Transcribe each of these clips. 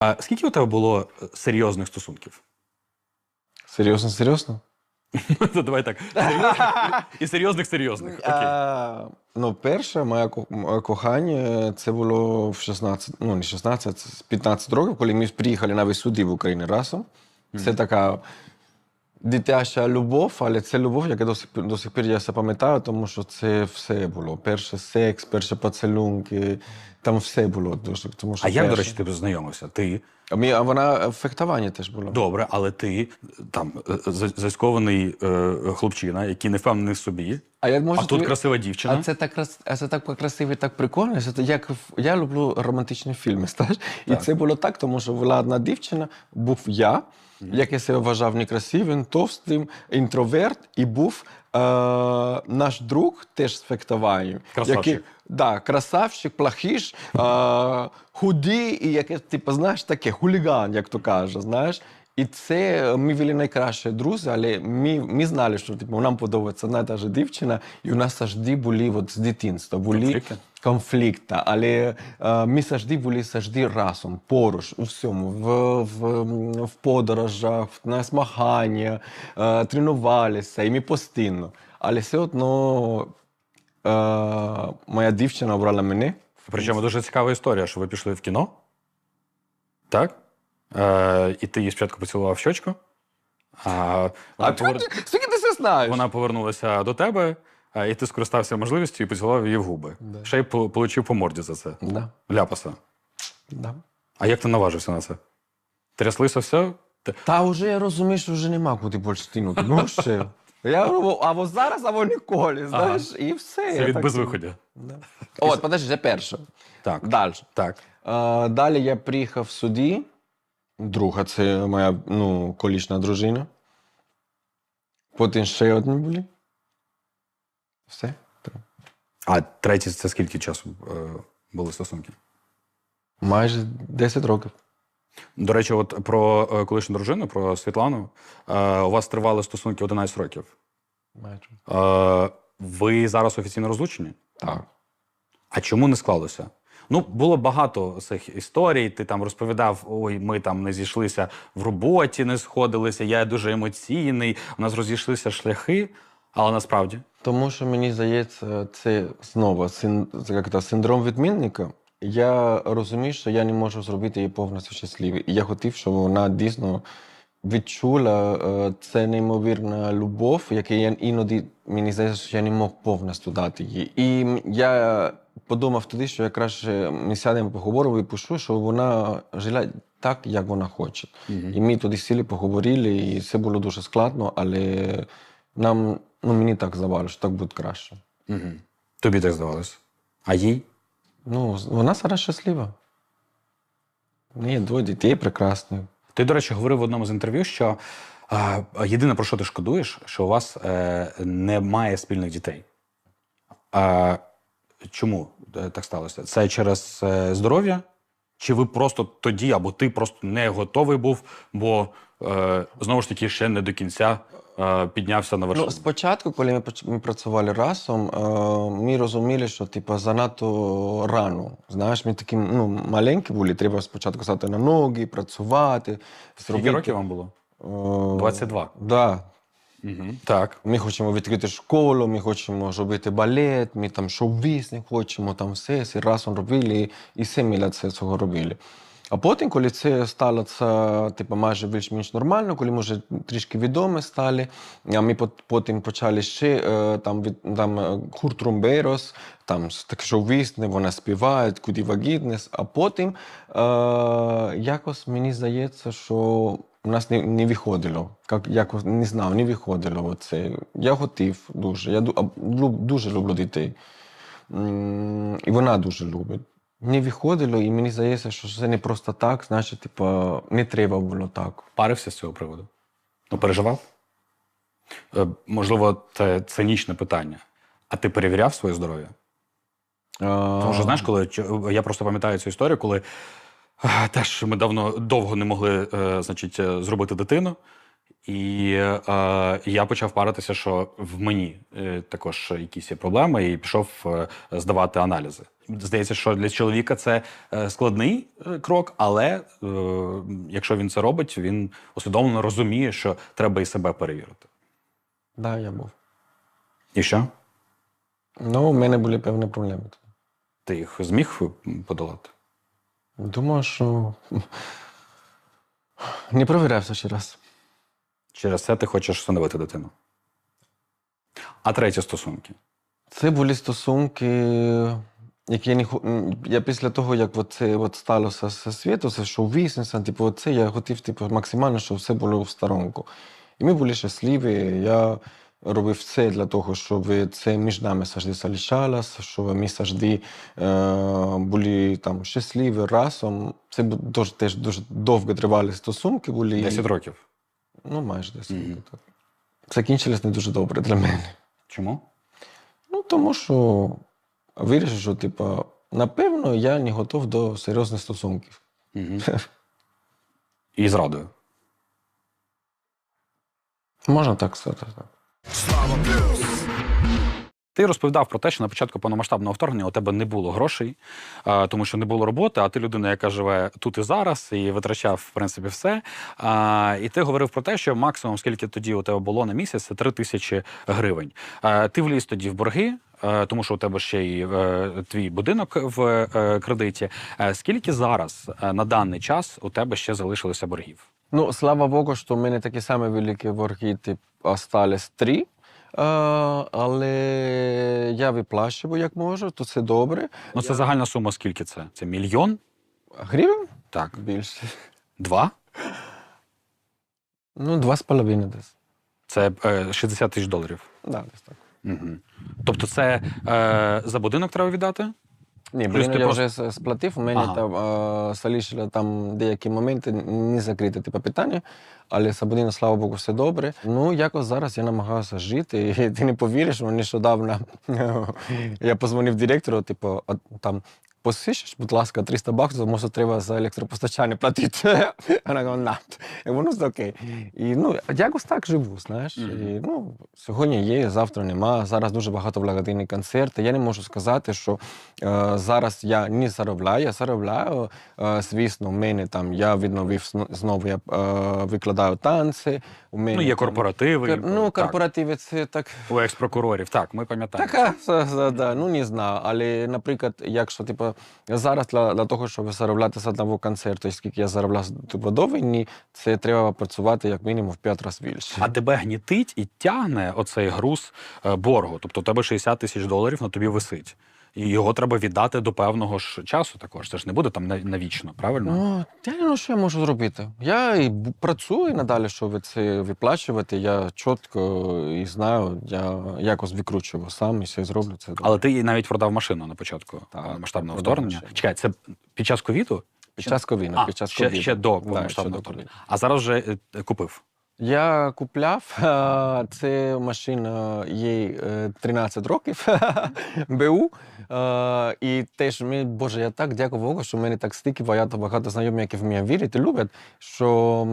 А скільки у тебе було е, серйозних стосунків? Серйозно, серйозно? Ну, Давай так. І серйозних серйозних. Окей. Ну, перше моє кохання це було в 16, ну не 16, 15 років, коли ми приїхали навіть сюди в Україну разом. Це така дитяча любов, але це любов, яка до сих, пір- я все пам'ятаю, тому що це все було. Перший секс, перші поцілунки, там все було дуже. Тому що А як, до речі, ти познайомився? Ти А, мі- а вона фехтування теж було. добре, але ти там е, за- зацькований е, хлопчина, який не впевнений в собі, А, я можу а тут тобі- красива дівчина. А це так крас... а це так красиво і так прикольно. Це як в- я люблю романтичні фільми. Знаєш? І це було так, тому що була одна дівчина, був я, який себе вважав некрасивим, товстим, інтроверт, і був е... наш друг теж з фехтуванням. Красавчик. Який, да, красавчик, плахіш, е... худий, і яке, типу, знаєш, таке хуліган, як то каже, знаєш. І це ми були найкращі друзі, але ми, ми знали, що типу, нам подобається одна та ж дівчина, і у нас завжди були от, з дитинства були Конфлікти? конфлікти, але е, ми завжди були завжди разом, поруч у всьому, в, в, в подорожах, на змагання, е, тренувалися, і ми постійно. Але все одно е, моя дівчина обрала мене. Причому дуже цікава історія, що ви пішли в кіно. Так? Е, і ти її спочатку поцілував в щочку. А А повер... скільки ти це знаєш? вона повернулася до тебе, а, і ти скористався можливістю і поцілував її в губи. Ще й по- получив по морді за це. Да, Ляпаса. да. А як ти наважився на це? Тряслися все? Ти- Та вже я розумію, що вже нема куди більше тягнути. Ну ще. Я говорю, або зараз, або ніколи, знаєш, і все. Це від так- безвиходя. Да. От, подожди, це перше. Так. Далі. Так. А, далі я приїхав сюди. Друга, це моя ну, колишня дружина. Потім ще одні були. Все. А третє це скільки часу е, були стосунки? Майже 10 років. До речі, от про е, колишню дружину, про Світлану. Е, у вас тривали стосунки 11 років. Майже. Ви зараз офіційно розлучені? Так. А чому не склалося? Ну, було багато цих історій. Ти там розповідав: ой, ми там не зійшлися в роботі, не сходилися, я дуже емоційний, у нас розійшлися шляхи. Але насправді Тому що мені здається, це знову син, як то, синдром відмінника. Я розумію, що я не можу зробити її повністю щасливою. І я хотів, щоб вона дійсно відчула е, це неймовірна любов, яку я іноді мені здається, що я не мог повністю дати їй. І я подумав тоді, що я краще ми сядемо поговоримо і пишу, що вона жила так, як вона хоче. І ми тоді сіли, поговорили, і це було дуже складно, але нам, ну мені так здавалося, що так буде краще. угу. тобі так здавалося. А їй? Ну, вона зараз щаслива. У неї двоє дітей прекрасних. Ти, до речі, говорив в одному з інтерв'ю, що е, єдине про що ти шкодуєш, що у вас е, немає спільних дітей. Е, чому так сталося? Це через е, здоров'я? Чи ви просто тоді, або ти просто не готовий був, бо е, знову ж таки ще не до кінця піднявся на вершину? Ну, спочатку, коли ми, ми працювали разом, е, ми розуміли, що типу, занадто рано. Знаєш, ми такі ну, маленькі були, треба спочатку стати на ноги, працювати. Скільки років вам було? Е, 22. Да. Угу. Так. Ми хочемо відкрити школу, ми хочемо робити балет, ми там шоу-бізнес хочемо, там все, все разом робили, і все ми для це- цього робили. А потім, коли це стало це, типу, майже більш-менш нормально, коли ми вже трішки відомі стали, а ми потім почали ще е, там, від, там е, гурт Румберос, там с- таке шоу-бізнес, вона співає, куди вагітність, а потім е, якось мені здається, що у нас не, не виходило. Як, якось не знав, не виходило. Оце. Я хотів дуже. Я дуже люблю дітей. І вона дуже любить. Не виходило, і мені здається, що це не просто так, значить, типу, не треба було так. Парився з цього приводу? Ну, переживав? Е, можливо, це цинічне питання. А ти перевіряв своє здоров'я? Тому що знаєш, коли я просто пам'ятаю цю історію, коли е, теж ми давно довго не могли е, значить, е, зробити дитину. І е, я почав паритися, що в мені е, також якісь є проблеми, і пішов е, здавати аналізи. Здається, що для чоловіка це е, складний крок, але е, якщо він це робить, він усвідомлено розуміє, що треба і себе перевірити. Да, я був. І що? Ну, у мене були певні проблеми. Ти їх зміг подолати? Думаю, що не провірявся ще раз. Через це ти хочеш встановити дитину. А треті стосунки. Це були стосунки, які я не я після того, як це от сталося з світу, це шоу бізнесом, типу, це я хотів типу, максимально, щоб все було в сторонку. І ми були щасливі. Я робив все для того, щоб це між нами завжди залишалося, щоб ми завжди е, були там щасливі разом. Це дуже, теж дуже довго тривалі стосунки були. 10 років. Ну, майже 10 Мгм. років. Так. Закінчилось не дуже добре для мене. Чому? Ну, тому що вирішив, що, типу, напевно, я не готов до серйозних стосунків. Угу. І зрадою. Можна так сказати. Так. Ти розповідав про те, що на початку повномасштабного вторгнення у тебе не було грошей, тому що не було роботи, а ти людина, яка живе тут і зараз, і витрачав, в принципі, все. І ти говорив про те, що максимум, скільки тоді у тебе було на місяць, це 3 тисячі гривень. Ти вліз тоді в борги, тому що у тебе ще й е, твій будинок в е, кредиті. Скільки зараз е, на даний час у тебе ще залишилося боргів? Ну, слава Богу, що в мене такі самі великі борги, тип, остались три. А, але я виплачую, як можу, то це добре. Ну, це загальна сума, скільки це? Це мільйон? Гривень? Так. Більше. Два? Ну, два з половиною десь. Це е, 60 тисяч доларів. Да, десь так. Угу. Тобто, це е, за будинок треба віддати? Ні, Плюс блін, ти я просто- вже с- сплатив. У мене Ага. там е, залишили там деякі моменти не закриті типу, питання, але Сабодина, слава Богу, все добре. Ну, якось зараз я намагаюся жити. І ти не повіриш, ну, нещодавно я позвонив директору, типу, «А, там. Посишеш, будь ласка, 300 баксів, може треба за електропостачання платити. Вона каже, на. І воно все окей. І ну, якось так живу, знаєш. І, ну, сьогодні є, завтра нема. Зараз дуже багато благодійних концертів. Я не можу сказати, що Е, зараз я не заробляю, я заробляю. Е, звісно, в мене там я відновив знову, я е, викладаю танці. У мене Ну, є корпоративи. Кор- Ну, так, це так. у екс-прокурорів. Так, ми пам'ятаємо. Така, за- за- да, ну не знаю. Але, наприклад, якщо типу, зараз для, для того, щоб заробляти з одного концерту, скільки я заробляв типу, до це треба працювати як мінімум в п'ять разів більше. А тебе гнітить і тягне оцей груз е, боргу. Тобто, у тебе 60 тисяч доларів на тобі висить. І його треба віддати до певного ж часу також. Це ж не буде там на- навічно, правильно? Ну, я не знаю, що я можу зробити. Я і працюю надалі, щоб це виплачувати. Я чітко і знаю, я якось викручую сам і все зроблю це. Але ти навіть продав машину на початку Так, е, масштабного вторгнення. машину. Чекай, це під час ковіду? Під час ковіду. А, під час ще, ковіду. ще до Да, повномасштабного ще до вторгнення. ковіду. А зараз вже е, купив. Я купляв е, це машина їй е, 13 років БУ. Е, І теж ми, Боже, я так дякую Богу, що в мене так стільки багато багато знайомих, які в мене вірять і люблять. Що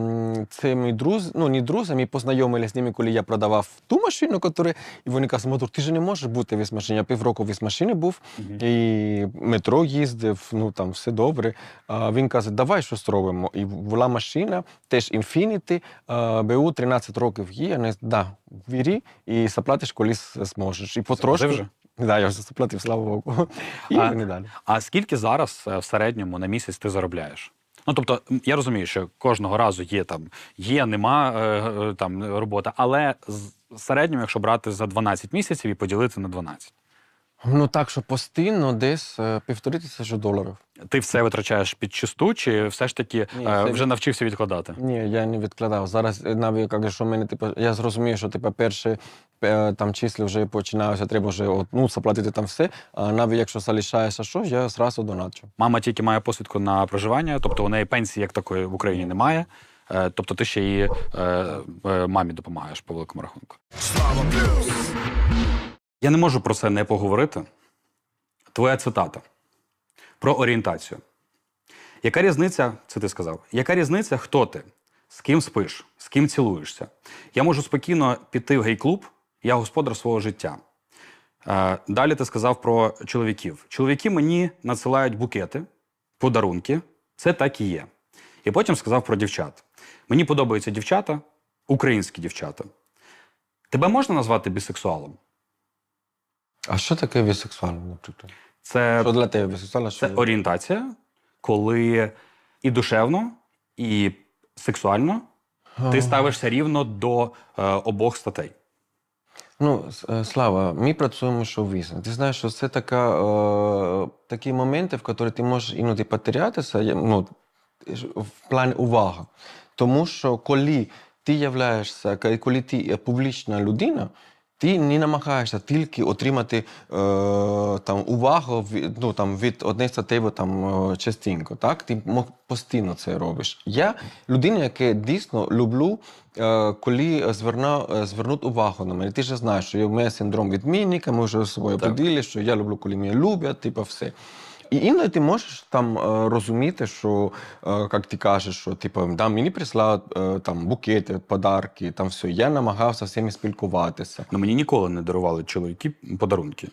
це мій друз, ну не друзі, ми познайомилися з ними, коли я продавав ту машину, яку, і вони кажуть, Мотор, ти ж не можеш бути в машині. Я півроку в машині був, і метро їздив, ну там все добре. А він каже, давай щось робимо. І була машина, теж Infiniti, а, БУ 13 років є. Не да, вірі і заплатиш колись зможеш. І потрошку. вже? Да, я вже заплатив, слава Богу. І А- не далі. А скільки зараз е, в середньому на місяць ти заробляєш? Ну тобто, я розумію, що кожного разу є там, є, нема е, е, там робота, але в середньому, якщо брати за 12 місяців і поділити на 12. Ну так, що постійно десь е, півтори тисячі доларів. Ти все витрачаєш під чисту, чи все ж таки Ні, е, це вже від- навчився відкладати? Ні, я не відкладав. Зараз е, навіть кажу, що мене типу, я зрозумів, що типу, перші там числа вже починаються, треба вже от, ну, заплатити там все. А навіть якщо залишається щось, я зразу доначу. Мама тільки має посвідку на проживання, тобто у неї пенсії як такої в Україні немає. Е, Тобто ти ще її е, е, мамі допомагаєш по великому рахунку. Я не можу про це не поговорити. Твоя цитата про орієнтацію. Яка різниця, це ти сказав, яка різниця, хто ти? з ким спиш, з ким цілуєшся. Я можу спокійно піти в гей-клуб, я господар свого життя. Е, Далі ти сказав про чоловіків. Чоловіки мені надсилають букети, подарунки. Це так і є. І потім сказав про дівчат. Мені подобаються дівчата, українські дівчата. Тебе можна назвати бісексуалом? А що таке бісексуально, наприклад? Це, Що для тебе бісексуально? Що це для- орієнтація, коли і душевно, і сексуально ти ставишся рівно до е, обох статей. Ну, е, Слава, ми працюємо в шоу-бізнесі. Ти знаєш, що це така, е, такі моменти, в які ти можеш іноді потерятися ну, в плані уваги. Тому що коли ти являєшся, коли ти публічна людина, ти не намагаєшся тільки отримати е, там, увагу від, ну, там, від одне статей там, е, частинку. Так? Ти постійно це робиш. Я людина, яка дійсно люблю, е, коли зверна, е, звернуть увагу на мене. Ти ж знаєш, що в мене синдром відмінника, ми вже з собою поділили, що я люблю, коли мене люблять, типу все. І іноді ти можеш там е, розуміти, що, е, як ти кажеш, що типу, да, мені прислали е, там букети, подарки, там все. Я намагався всіми спілкуватися. Ну, мені ніколи не дарували чоловіки подарунки.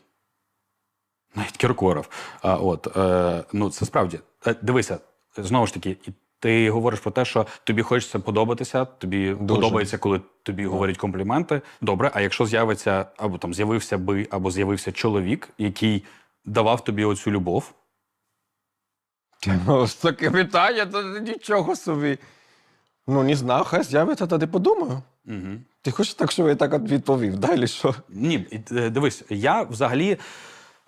Навіть Кіркоров. А, от, е, ну, це справді. Е, дивися, знову ж таки, ти говориш про те, що тобі хочеться подобатися, тобі Дуже. подобається, коли тобі говорять компліменти. Добре, а якщо з'явиться, або там з'явився би, або з'явився чоловік, який давав тобі оцю любов, Ну, таке питання, то нічого собі. Ну, не знаю, хай з'явиться, тоді подумаю. угу. Ти хочеш так, щоб я так відповів? Далі що? ні, е, дивись, я взагалі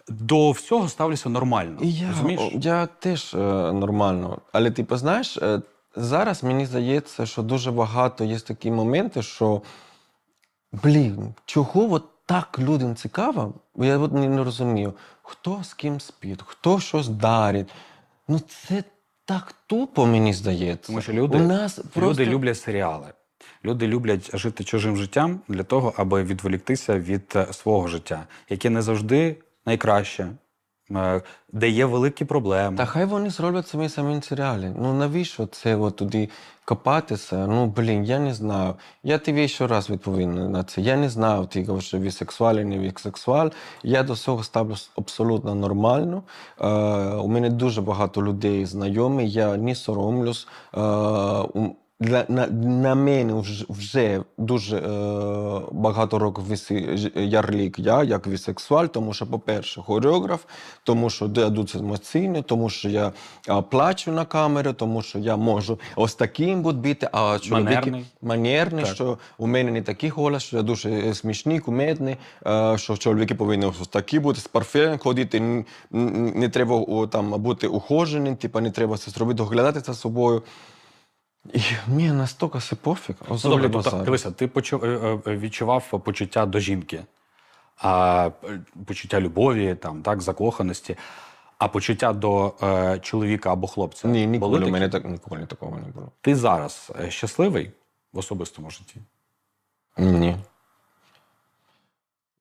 до всього ставлюся нормально. І я, розумієш? я теж е, нормально. Але ти знаєш, е, зараз мені здається, що дуже багато є такі моменти, що блін, чого от так людям цікаво? Я от не розумію, хто з ким спить, хто щось дарить. Ну це так тупо, мені здається. Тому що люди, У нас люди просто... люблять серіали. Люди люблять жити чужим життям для того, аби відволіктися від е, свого життя, яке не завжди найкраще, де є великі проблеми. Та хай вони зроблять самі самі серіалі. Ну навіщо це от туди копатися? Ну блін, я не знаю. Я тобі ще раз відповім на це. Я не знаю, ти говориш, що бісексуал, не бісексуал. Я до цього ставлюсь абсолютно нормально. Е, у мене дуже багато людей знайомі, я не соромлюсь. Е, для, на, на мене вже, вже дуже е, багато років висить ярлик я як бісексуаль, тому що, по-перше, хореограф, тому що я дуже емоційний, тому що я а, плачу на камеру, тому що я можу ось таким бути а чоловіки Манерний. манерний, що у мене не такий голос, що я дуже е, смішний, кумедний, е, що чоловіки повинні ось такі бути, з парфем ходити, не треба о, там, бути ухоженим, типу, не треба це зробити, доглядати за собою. І мені настільки все пофіг. Ну, добре, тобто, дивися, ти почу, е, е, відчував почуття до жінки, а, е, почуття любові, там, так, закоханості, а почуття до е, чоловіка або хлопця. Ні, ніколи у мене так ніколи такого не було. Ти зараз е, щасливий в особистому житті? Ні.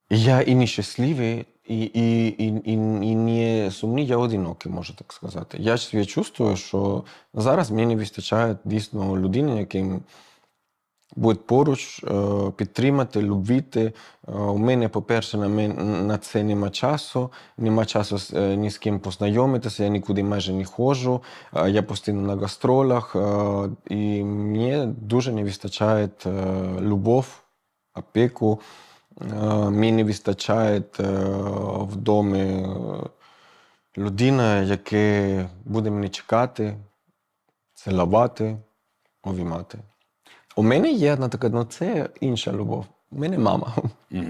Я і не щасливий, И, и, и, и, и ние сум ја одиноки, може така сказате. Јас ја чувствувам што зараз мене ви стечаат дисно луѓе ќе им будет поруч, підтримати, любити. У мене, по-перше, на, мен, на це нема часу, нема часу ні з ким познайомитися, я нікуди майже не ходжу, я постійно на гастролях, і мені дуже не вистачає любов, опеку. Е, Мені не вистачає е, в домі е, людина, яка буде мене чекати, цілувати, обіймати. У мене є одна така, ну це інша любов. У мене мама.